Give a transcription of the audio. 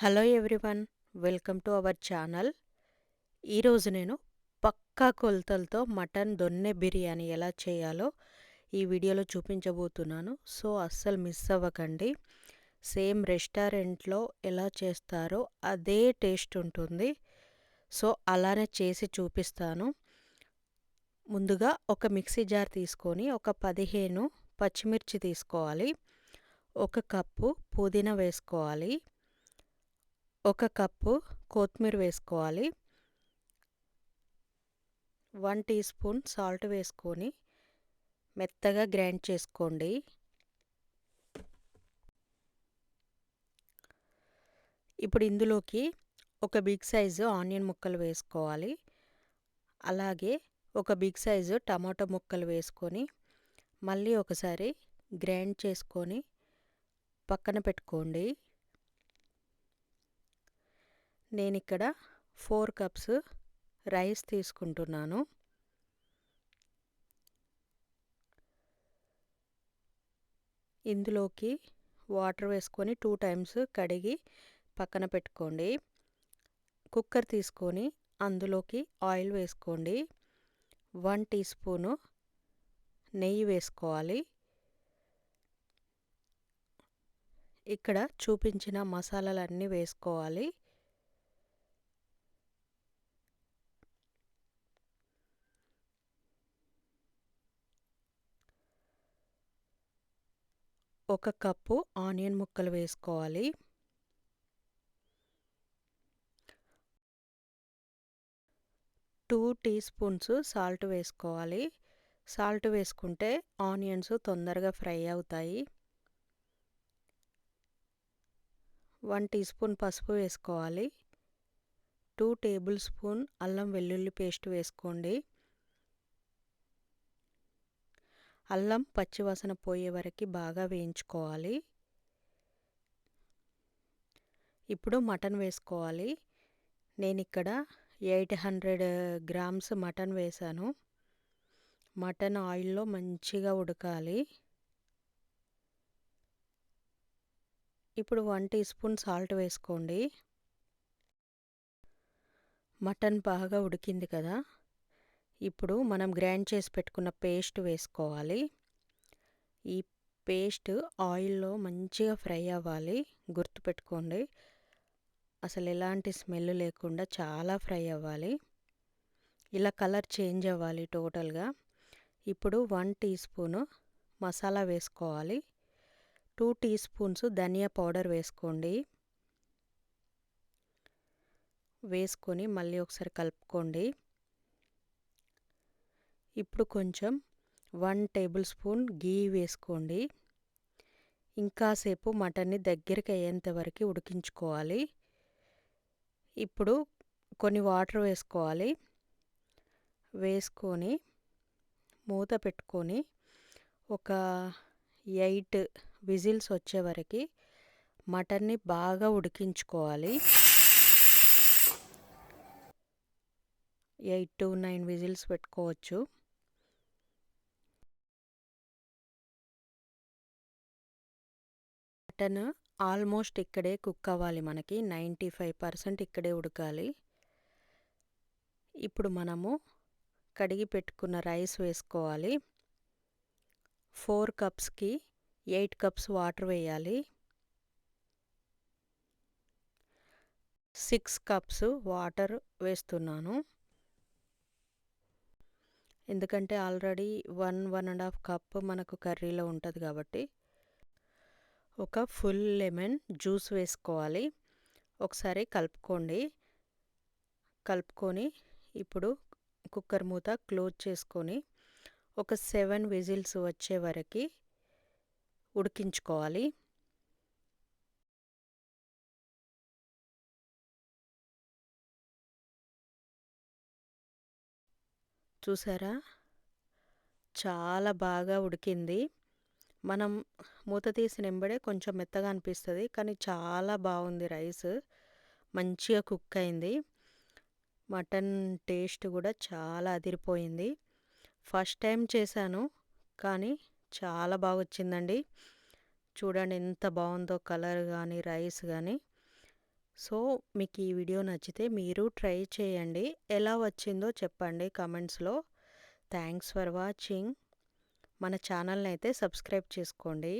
Hello everyone welcome to our channel. ఈరోజు నేను పక్కా కొలతలతో మటన్ దొన్నె బిర్యానీ ఎలా చేయాలో ఈ వీడియోలో చూపించబోతున్నాను. సో అస్సలు మిస్ అవ్వకండి. సేమ్ రెస్టారెంట్లో ఎలా చేస్తారో అదే టేస్ట్ ఉంటుంది. సో అలానే చేసి చూపిస్తాను. ముందుగా ఒక మిక్సీ జార్ తీసుకొని ఒక పదిహేను పచ్చిమిర్చి తీసుకోవాలి. ఒక కప్పు పుదీనా వేసుకోవాలి. ఒక కప్పు కొత్తిమీర వేసుకోవాలి. వన్ టీ స్పూన్ సాల్ట్ వేసుకొని మెత్తగా గ్రైండ్ చేసుకోండి. ఇప్పుడు ఇందులోకి ఒక బిగ్ సైజు ఆనియన్ ముక్కలు వేసుకోవాలి. అలాగే ఒక బిగ్ సైజు టమాటో ముక్కలు వేసుకొని మళ్ళీ ఒకసారి గ్రైండ్ చేసుకొని పక్కన పెట్టుకోండి. నేను ఇక్కడ ఫోర్ కప్స్ రైస్ తీసుకుంటున్నాను. ఇందులోకి వాటర్ వేసుకొని టూ టైమ్స్ కడిగి పక్కన పెట్టుకోండి. కుక్కర్ తీసుకొని అందులోకి ఆయిల్ వేసుకోండి. వన్ టీ స్పూను నెయ్యి వేసుకోవాలి. ఇక్కడ చూపించిన మసాలాలన్నీ వేసుకోవాలి. ఒక కప్పు ఆనియన్ ముక్కలు వేసుకోవాలి. టూ టీ స్పూన్స్ సాల్ట్ వేసుకోవాలి. సాల్ట్ వేసుకుంటే ఆనియన్స్ తొందరగా ఫ్రై అవుతాయి. వన్ టీ స్పూన్ పసుపు వేసుకోవాలి. టూ టేబుల్ స్పూన్ అల్లం వెల్లుల్లి పేస్ట్ వేసుకోండి. అల్లం పచ్చివాసన పోయే వరకు బాగా వేయించుకోవాలి. ఇప్పుడు మటన్ వేసుకోవాలి. నేను ఇక్కడ ఎయిట్ హండ్రెడ్ గ్రామ్స్ మటన్ వేసాను. మటన్ ఆయిల్లో మంచిగా ఉడకాలి. ఇప్పుడు వన్ టీ స్పూన్ సాల్ట్ వేసుకోండి. మటన్ బాగా ఉడికింది కదా. ఇప్పుడు మనం గ్రైండ్ చేసి పెట్టుకున్న పేస్ట్ వేసుకోవాలి. ఈ పేస్ట్ ఆయిల్లో మంచిగా ఫ్రై అవ్వాలి. గుర్తుపెట్టుకోండి అసలు ఎలాంటి స్మెల్ లేకుండా చాలా ఫ్రై అవ్వాలి. ఇలా కలర్ చేంజ్ అవ్వాలి టోటల్గా. ఇప్పుడు వన్ టీ స్పూను మసాలా వేసుకోవాలి. టూ టీ స్పూన్స్ ధనియా పౌడర్ వేసుకోండి. వేసుకొని మళ్ళీ ఒకసారి కలుపుకోండి. ఇప్పుడు కొంచెం వన్ టేబుల్ స్పూన్ గీ వేసుకోండి. ఇంకాసేపు మటన్ని దగ్గరికి అయ్యేంత వరకు ఉడికించుకోవాలి. ఇప్పుడు కొన్ని వాటర్ వేసుకోవాలి. వేసుకొని మూత పెట్టుకొని ఒక ఎయిట్ విజిల్స్ వచ్చే వరకు మటన్ని బాగా ఉడికించుకోవాలి. ఎయిట్ టు నైన్ విజిల్స్ పెట్టుకోవచ్చు. మటన్ ఆల్మోస్ట్ ఇక్కడే కుక్ అవ్వాలి మనకి. నైంటీ ఫైవ్ పర్సెంట్ ఇక్కడే ఉడకాలి. ఇప్పుడు మనము కడిగి పెట్టుకున్న రైస్ వేసుకోవాలి. ఫోర్ కప్స్కి ఎయిట్ కప్స్ వాటర్ వేయాలి. సిక్స్ కప్స్ వాటర్ వేస్తున్నాను. ఎందుకంటే already one one and half cup మనకు కర్రీలో ఉంటుంది కాబట్టి ఒక ఫుల్ లెమన్ జ్యూస్ వేసుకోవాలి. ఒకసారి కలుపుకోండి. కలుపుకొని ఇప్పుడు కుక్కర్ మూత క్లోజ్ చేసుకొని ఒక సెవెన్ విజిల్స్ వచ్చే వరకు ఉడికించుకోవాలి. చూసారా? చాలా బాగా ఉడికింది. మనం మూత తీసిన ఎంబడే కొంచెం మెత్తగా అనిపిస్తుంది కానీ చాలా బాగుంది రైస్. మంచిగా కుక్ అయింది. మటన్ టేస్ట్ కూడా చాలా అదిరిపోయింది. ఫస్ట్ టైం చేశాను కానీ చాలా బాగా వచ్చిందండి చూడండి ఎంత బాగుందో కలర్ కానీ రైస్ కానీ సో మీకు ఈ వీడియో నచ్చితే మీరు ట్రై చేయండి. ఎలా వచ్చిందో చెప్పండి కమెంట్స్లో. Thanks for watching. మన ఛానల్ని అయితే సబ్స్క్రైబ్ చేసుకోండి.